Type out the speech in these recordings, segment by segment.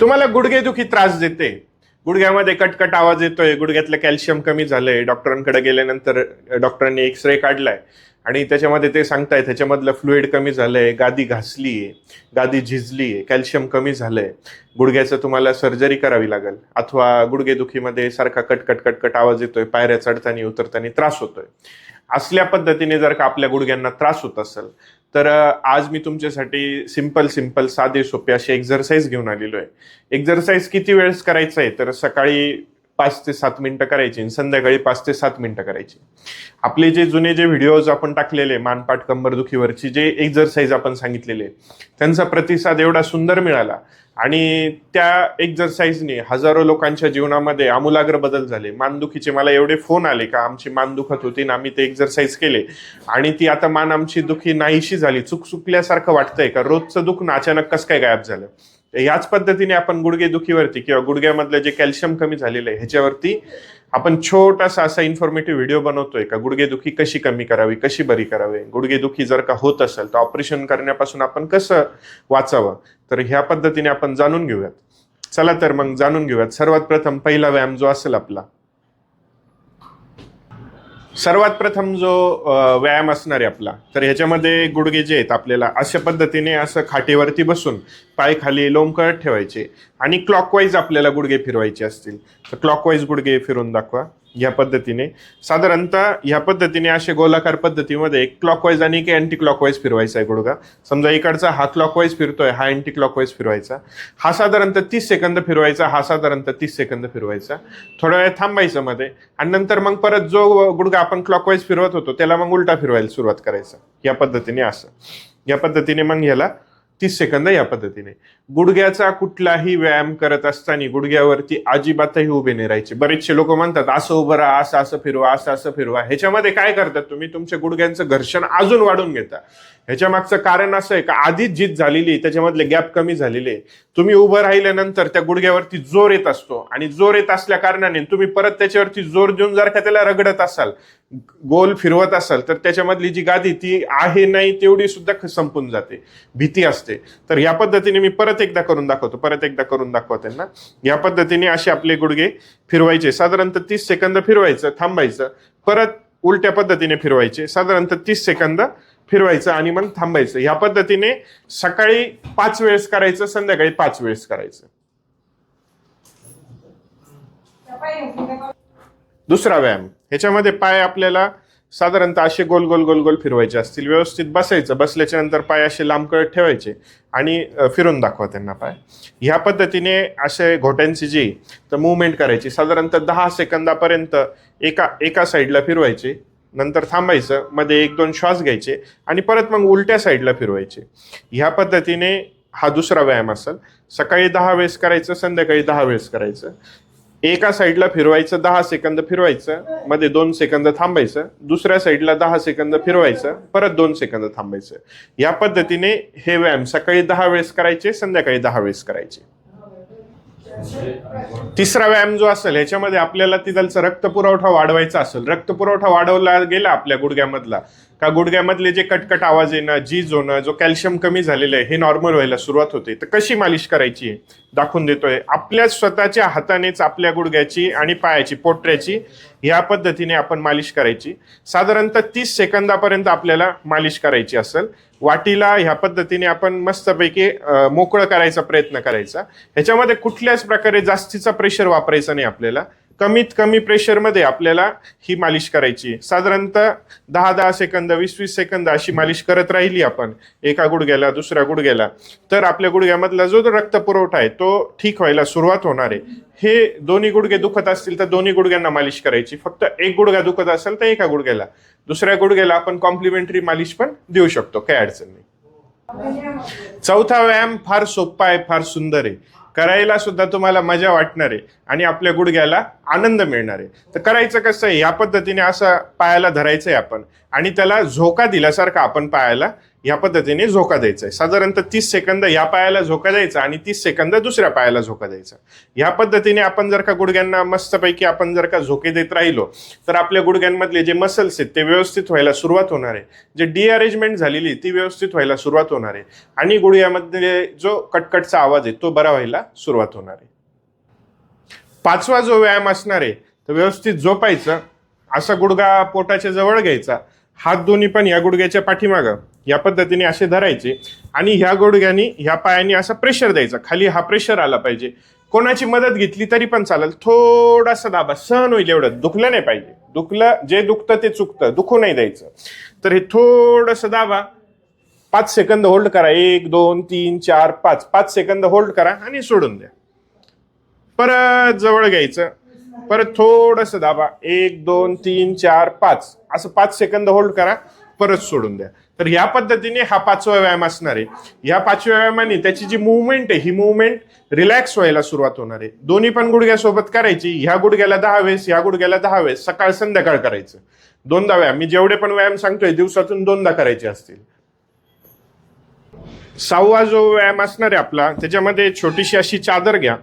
तुम्हाला गुडघेदुखी त्रास देते. गुडघ्यामध्ये कटकट आवाज येतोय. गुडघ्यातलं कॅल्शियम कमी झालंय. डॉक्टरांकडे गेल्यानंतर डॉक्टरांनी एक्स रे काढलाय. आणि त्याच्यामध्ये ते सांगताय त्याच्यामधलं फ्लुईड कमी झालंय गादी घासली आहे गादी झिजली आहे कॅल्शियम कमी झालंय. गुडघ्याचं तुम्हाला सर्जरी करावी लागेल. अथवा गुडघेदुखीमध्ये सारखा कटकट कटकट आवाज येतोय पायऱ्या चढताना उतरताना त्रास होतोय. असल्या पद्धतीने जर का आपल्या गुडघ्यांना त्रास होत असेल तर आज मी तुमच्यासाठी सिंपल सिंपल साधे सोपे असे एक्झरसाईज घेऊन आलेलो आहे. एक्झरसाईज किती वेळेस करायचं आहे तर सकाळी पाच ते सात मिनिटं करायची आणि संध्याकाळी पाच ते सात मिनिटं करायची. आपले जे जुने जे व्हिडिओज आपण टाकलेले मानपाट कंबरदुखीवरची जे एक्झरसाईज आपण सांगितलेले त्यांचा प्रतिसाद एवढा सुंदर मिळाला आणि त्या एक्झरसाईजने हजारो लोकांच्या जीवनामध्ये आमूलाग्र बदल झाले. मानदुखीचे मला एवढे फोन आले का आमची मान दुखत होती ना आम्ही ते एक्झरसाईज केले. आणि ती आता मान आमची दुखी नाहीशी झाली चुक चुकल्यासारखं वाटतंय का? रोजचं दुखणं अचानक कसं काय गायब झालं? याच पद्धतीने आपण गुडघे दुखीवरती किंवा गुडघ्यामधलं जे कॅल्शियम कमी झालेलं आहे ह्याच्यावरती आपण छोटासा असा इन्फॉर्मेटिव्ह व्हिडिओ बनवतोय का? गुडघेदुखी कशी कमी करावी कशी बरी करावी? गुडघेदुखी जर का होत असेल तर ऑपरेशन करण्यापासून आपण कसं वाचावं? तर ह्या पद्धतीने आपण जाणून घेऊयात. चला तर मग जाणून घेऊयात. सर्वात प्रथम पहिला व्यायाम जो असेल आपला सर्वात प्रथम जो व्यायाम असणार आहे आपला तर ह्याच्यामध्ये गुडघे जे आहेत आपल्याला अशा पद्धतीने असं खाटेवरती बसून पाय खाली लोंबकळत ठेवायचे आणि क्लॉकवाईज आपल्याला गुडघे फिरवायचे असतील. तर क्लॉकवाईज गुडघे फिरून दाखवा. या पद्धतीने. साधारणतः ह्या पद्धतीने असे गोलाकार पद्धतीमध्ये क्लॉकवाईज आणि की अँटी क्लॉकवाईज फिरवायचा आहे गुडघा. समजा इकडचा हा क्लॉकवाईज फिरतोय हा अँटी क्लॉकवाईज फिरवायचा. हा साधारणतः तीस सेकंद फिरवायचा हा साधारणतः तीस सेकंद फिरवायचा. थोड्या वेळ थांबायचं मध्ये आणि नंतर मग परत जो गुडघा आपण क्लॉकवाईज फिरवत होतो त्याला मग उलटा फिरवायला सुरुवात करायचं. या पद्धतीने असं. या पद्धतीने मग ह्याला तीस सेकंद या पद्धतीने. गुडघ्याचा कुठलाही व्यायाम करत असताना गुडघ्यावरती अजिबातही उभे नाही राहायचे. बरेचसे लोक म्हणतात असं उभं राहा असं असं फिरवा असं असं फिरवा. ह्याच्यामध्ये काय करतात तुम्ही? तुमच्या गुडघ्यांचं घर्षण अजून वाढून घेता. ह्याच्या मागचं कारण असं आहे का? आधीच जीत झालेली आहे, त्याच्यामधले गॅप कमी झालेले आहे. तुम्ही उभं राहिल्यानंतर त्या गुडघ्यावरती जोर येत असतो. आणि जोर येत असल्या कारणाने तुम्ही परत त्याच्यावरती जोर देऊन जर का त्याला रगडत असाल गोल फिरवत असाल तर त्याच्यामधली जी गादी ती आहे नाही तेवढी सुद्धा संपून जाते. भीती असते. तर या पद्धतीने मी परत एकदा करून दाखवतो. परत एकदा करून दाखवा त्यांना. या पद्धतीने असे आपले गुडघे फिरवायचे. साधारणतः तीस सेकंद फिरवायचं थांबायचं. परत उलट्या पद्धतीने फिरवायचे. साधारणतः तीस सेकंद फिरवायचं आणि मग थांबायचं. ह्या पद्धतीने सकाळी पाच वेळेस करायचं संध्याकाळी पाच वेळेस करायचं. दुसरा व्यायाम. ह्याच्यामध्ये पाय आपल्याला साधारणतः असे गोल गोल गोल गोल फिरवायचे असतील. व्यवस्थित बसायचं. बसल्याच्या नंतर पाय असे लांबकळत ठेवायचे आणि फिरून दाखवा त्यांना पाय. ह्या पद्धतीने असे घोट्यांची जी तर मुवमेंट करायची. साधारणतः दहा सेकंदापर्यंत एका एका साईडला फिरवायचे. नंतर थांबायचं मध्ये एक दोन श्वास घ्यायचे आणि परत मग उलट्या साईडला फिरवायचे. ह्या पद्धतीने हा दुसरा व्यायाम असेल. सकाळी दहा वेळेस करायचं संध्याकाळी दहा वेळेस करायचं. एका साईडला फिरवायचं दहा सेकंद फिरवायचं मध्ये दोन सेकंद थांबायचं दुसऱ्या साईडला दहा सेकंद फिरवायचं परत दोन सेकंद थांबायचं. या पद्धतीने हे व्यायाम सकाळी दहा वेळेस करायचे संध्याकाळी दहा वेळेस करायचे. तिसरा व्यायाम जो असेल याच्यामध्ये आपल्याला तिथलचा रक्तपुरवठा वाढवायचा असेल. रक्तपुरवठा वाढवला गेला आपल्या गुडघ्यामधला का गुडघ्यामधले जे कटकट आवाज येणं जीज होणं जो कॅल्शियम कमी झालेलं आहे हे नॉर्मल व्हायला सुरुवात होते. तर कशी मालिश करायची आहे दाखवून देतोय. आपल्या स्वतःच्या हातानेच आपल्या गुडघ्याची आणि पायाची पोटऱ्याची ह्या पद्धतीने आपण मालिश करायची. साधारणतः तीस सेकंदापर्यंत आपल्याला मालिश करायची असेल. वाटीला ह्या पद्धतीने आपण मस्तपैकी मोकळं करायचा प्रयत्न करायचा. ह्याच्यामध्ये कुठल्याच प्रकारे जास्तीचा प्रेशर वापरायचा नाही आपल्याला. कमीत कमी प्रेशरमध्ये आपल्याला ही मालिश करायची. साधारणतः दहा दहा सेकंद वीस वीस सेकंद अशी मालिश करत राहिली आपण. एका गुडघ्याला दुसऱ्या गुडघ्याला. तर आपल्या गुडघ्यामधला जो रक्त पुरवठा आहे तो ठीक व्हायला सुरुवात होणार आहे. हे दोन्ही गुडघे दुखत असतील तर दोन्ही गुडघ्यांना मालिश करायची. फक्त एक गुडघा दुखत असेल तर एका गुडघ्याला. दुसऱ्या गुडघ्याला आपण कॉम्प्लिमेंटरी मालिश पण देऊ शकतो काही अडचण नाही. चौथा व्यायाम फार सोपा आहे फार सुंदर आहे. करायला सुद्धा तुम्हाला मजा वाटणार आहे. आणि आपल्या गुडघ्याला आनंद मिळणार आहे. तर करायचं कसं आहे या पद्धतीने असं पायाला धरायचं आहे आपण. आणि त्याला झोका दिल्यासारखा आपण पायाला या पद्धतीने झोका द्यायचा आहे. साधारणतः तीस सेकंद या पायाला झोका द्यायचा आणि तीस सेकंद दुसऱ्या पायाला झोका द्यायचा. या पद्धतीने आपण जर का गुडघ्यांना मस्तपैकी आपण जर का झोके देत राहिलो तर आपल्या गुडघ्यांमधले जे मसल्स आहेत ते व्यवस्थित व्हायला सुरुवात होणार आहे. जे डीअरेंजमेंट झालेली ती व्यवस्थित व्हायला सुरुवात होणार आहे. आणि गुडघ्यामध्ये जो कटकटचा आवाज आहे तो बरा व्हायला सुरुवात होणार आहे. पाचवा जो व्यायाम असणार आहे तर व्यवस्थित झोपायचं असा गुडगा पोटाच्या जवळ घ्यायचा हात दोन्ही पण या गुडघ्याच्या पाठीमागं या पद्धतीने असे धरायचे आणि ह्या गुडघ्यानी ह्या पायाने असा प्रेशर द्यायचा. खाली हा प्रेशर आला पाहिजे. कोणाची मदत घेतली तरी पण चालेल. थोडासा दाबा. सहन होईल एवढं. दुखलं नाही पाहिजे. दुखलं जे दुखतं ते चुकतं. दुखू नाही द्यायचं. तर हे थोडंसं दाबा. पाच सेकंद होल्ड करा. एक दोन तीन चार पाच. पाच सेकंद होल्ड करा आणि सोडून द्या. परत जवळ घ्यायचं. परत थोडंसं दाबा. एक दोन तीन चार पाच. असं पाच सेकंद होल्ड करा. परत सोडून द्या. तर ह्या पद्धतीने हा पाचवा व्यायाम असणार आहे. ह्या पाचव्या व्यायामाने त्याची जी मुवमेंट आहे ही मुवमेंट रिलॅक्स व्हायला सुरुवात होणार आहे. दोन्ही पण गुडघ्यासोबत करायची. ह्या गुडघ्याला दहा वेळेस ह्या गुडघ्याला दहा वेळेस. सकाळ संध्याकाळ करायचं. दोनदा व्यायाम. मी जेवढे पण व्यायाम सांगतोय दिवसातून दोनदा करायचे असतील. सहावा जो व्यायाम असणार आहे आपला त्याच्यामध्ये छोटीशी अशी चादर घ्या.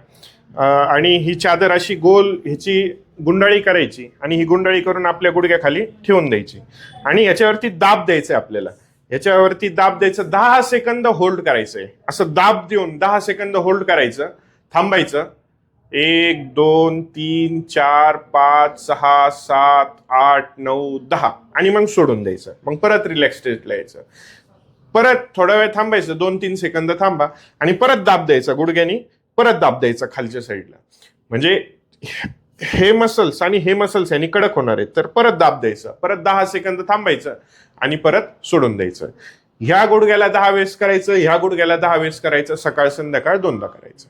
आणि ही चादर अशी गोल ह्याची गुंडाळी करायची आणि ही गुंडाळी करून आपल्या गुडघ्याखाली ठेवून द्यायची. आणि याच्यावरती दाब द्यायचा आपल्याला. याच्यावरती दाब द्यायचं दहा सेकंद होल्ड करायचंय. असं दाब देऊन दहा सेकंद होल्ड करायचं थांबायचं. एक दोन तीन चार पाच सहा सात आठ नऊ दहा. आणि मग सोडून द्यायचं. मग परत रिलॅक्स स्टेजला यायचं. परत थोडा वेळ थांबायचं दोन तीन सेकंद थांबा. आणि परत दाब द्यायचा गुडघ्यानी. परत दाब द्यायचा खालच्या साईडला. म्हणजे हे मसल्स आणि हे मसल्स यांनी कडक होणार आहेत. तर परत दाब द्यायचं. परत दहा सेकंद थांबायचं. आणि परत सोडून द्यायचं. ह्या गुडघ्याला दहा वेळेस करायचं ह्या गुडघ्याला दहा वेळेस करायचं सकाळ संध्याकाळ दोनदा करायचं.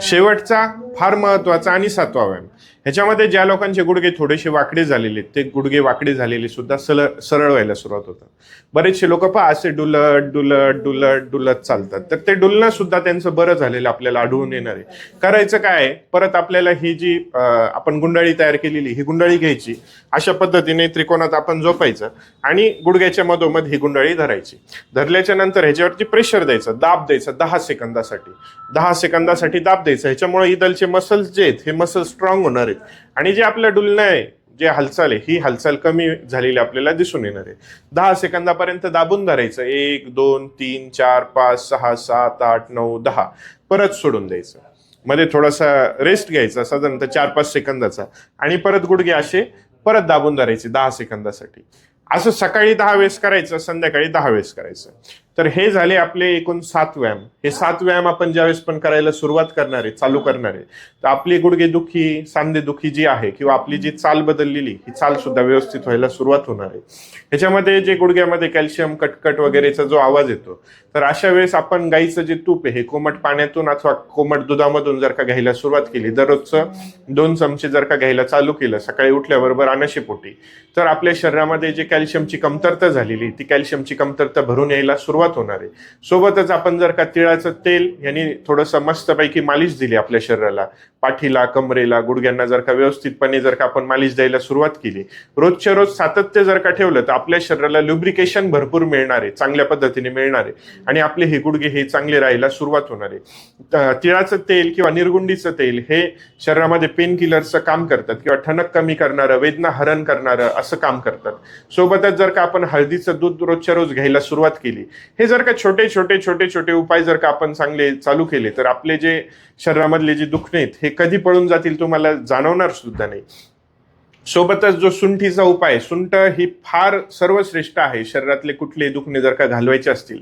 शेवटचा फार महत्त्वाचा आणि सातवा व्यायाम ह्याच्यामध्ये ज्या लोकांचे गुडघे थोडेसे वाकडे झालेले आहेत, ते गुडघे वाकडे झालेले सुद्धा सल सरळ व्हायला सुरुवात होतात बरेचसे लोक पहा असे डुलट डुलट डुलट डुलत चालतात. तर ते डुलणं सुद्धा त्यांचं बरं झालेलं आपल्याला आढळून येणार आहे. करायचं काय परत आपल्याला ही जी आपण गुंडाळी तयार केलेली ही गुंडाळी घ्यायची. अशा पद्धतीने त्रिकोणात आपण झोपायचं आणि गुडघ्याच्या मधोमध ही गुंडाळी धरायची. धरल्याच्या नंतर ह्याच्यावरती प्रेशर द्यायचं दाब द्यायचं दहा सेकंदासाठी. दहा सेकंदासाठी दाब द्यायचं. ह्याच्यामुळे इदलचे मसल्स जे आहेत हे मसल स्ट्रॉंग होणार आहेत. आणि जे आपलं डुलणं आहे जे हालचाल आहे ही हालचाल कमी झालेली आपल्याला दिसून येणार आहे. दहा सेकंदापर्यंत दाबून धरायचं. एक दोन तीन चार पाच सहा सात आठ नऊ दहा. परत सोडून द्यायचं. मध्ये थोडासा रेस्ट घ्यायचा साधारणतः चार पाच सेकंदाचा. आणि परत गुडघे असे परत दाबून धरायचे दहा सेकंदासाठी. असं सकाळी दहा वेळेस करायचं संध्याकाळी दहा वेळेस करायचं. तर हे झाले आपले एकूण सात व्यायाम. हे सात व्यायाम आपण ज्यावेळेस पण करायला सुरुवात करणार आहे चालू करणार आहे तर आपली गुडघेदुखी सांधेदुखी जी आहे किंवा आपली जी चाल बदललेली ही चाल सुद्धा व्यवस्थित व्हायला सुरुवात होणार आहे. ह्याच्यामध्ये जे गुडघ्यामध्ये कॅल्शियम कटकट वगैरेचा जो आवाज येतो तर अशा वेळेस आपण गाईचं जे तूप आहे हे कोमट पाण्यातून अथवा कोमट दुधामधून जर का घ्यायला सुरुवात केली दररोजचं दोन चमचे जर का घ्यायला चालू केलं सकाळी उठल्याबरोबर अनशेपोटी तर आपल्या शरीरामध्ये जे कॅल्शियमची कमतरता झालेली ती कॅल्शियमची कमतरता भरून यायला सुरुवात होणार आहे. सोबतच आपण जर का तिळाचं तेल यांनी थोडंसं मस्तपैकी मालिश दिली आपल्या शरीराला. पाठीला कमरेला गुडघ्यांना जर का व्यवस्थितपणे जर का आपण मालिश द्यायला सुरुवात केली. रोजच्या रोज सातत्य जर का ठेवलं तर आपल्या शरीराला लुब्रिकेशन भरपूर मिळणार आहे चांगल्या पद्धतीने मिळणार आहे. आणि आपले हे गुडघे हे चांगले राहायला सुरुवात होणार आहे. तिळाचं तेल किंवा निर्गुंडीचं तेल हे शरीरामध्ये पेन किलरचं काम करतात किंवा ठणक कमी करणारं वेदना हरण करणारं असं काम करतात. सोबतच जर का आपण हळदीचं दूध रोजच्या रोज घ्यायला सुरुवात केली हे जर का छोटे छोटे छोटे छोटे उपाय जर का आपण चांगले चालू केले तर आपले जे शरीरामधले जे दुखणे आहेत हे कधी पळून जातील तुम्हाला जाणवणार सुद्धा नाही. सोबतच जो सुंठीचा उपाय सुंठ ही फार सर्वश्रेष्ठ आहे. शरीरातले कुठले दुखणे जर का घालवायचे असतील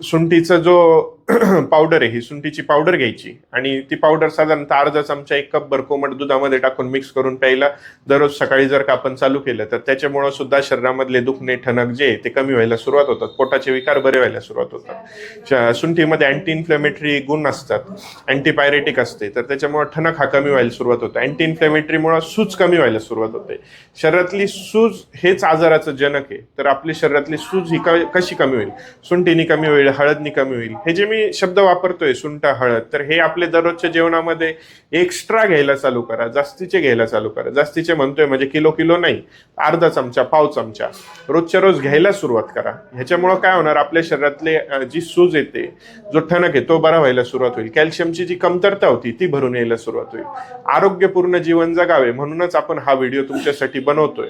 सुंठीचा जो पावडर आहे ही सुंठीची पावडर घ्यायची. आणि ती पावडर साधारणतः अर्धा चमचा एक कप भर कोमट दुधामध्ये टाकून मिक्स करून प्यायला दररोज सकाळी जर का आपण चालू केलं तर त्याच्यामुळं सुद्धा शरीरामधले दुखणे ठणक जे ते कमी व्हायला सुरुवात होतात. पोटाचे विकार बरे व्हायला सुरुवात होतात. सुंठीमध्ये अँटी इन्फ्लेमेटरी गुण असतात. अँटीपायरेटिक असते. तर त्याच्यामुळे ठणक हा कमी व्हायला सुरुवात होते. अँटी इन्फ्लेमेटरीमुळे सूज कमी व्हायला सुरुवात होते. शरीरातली सूज हेच आजाराचं जनक आहे. तर आपली शरीरातली सूज ही कशी कमी होईल? सुंठीने कमी होईल हळदनी कमी होईल. हे जे मी शब्द वापरतोय सुंठा हळद तर हे आपले दररोजच्या जेवणामध्ये एक्स्ट्रा घ्यायला चालू करा जास्तीचे घ्यायला चालू करा. जास्तीचे म्हणतोय म्हणजे किलो किलो नाही अर्धा चमचा पाव चमचा. रोजच्या रोज घ्यायला सुरुवात करा. ह्याच्यामुळं काय होणार आपल्या शरीरातले जी सूज येते जो ठणक आहे तो बरा व्हायला सुरुवात होईल. कॅल्शियमची जी कमतरता होती ती भरून यायला सुरुवात होईल. आरोग्यपूर्ण जीवन जगावे म्हणूनच आपण हा व्हिडिओ तुमच्यासाठी बनवतोय.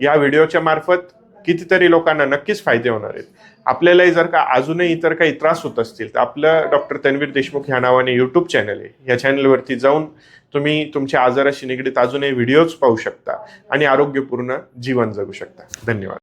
या व्हिडिओच्या मार्फत कितीतरी लोकांना नक्कीच फायदे होणार आहेत. आपल्यालाही जर का अजूनही इतर काही त्रास होत असतील तर आपलं डॉक्टर तन्वीर देशमुख ह्या नावाने यूट्यूब चॅनल आहे. या चॅनलवरती जाऊन तुम्ही तुमच्या आजाराशी निगडीत अजूनही व्हिडिओज पाहू शकता आणि आरोग्यपूर्ण जीवन जगू शकता. धन्यवाद.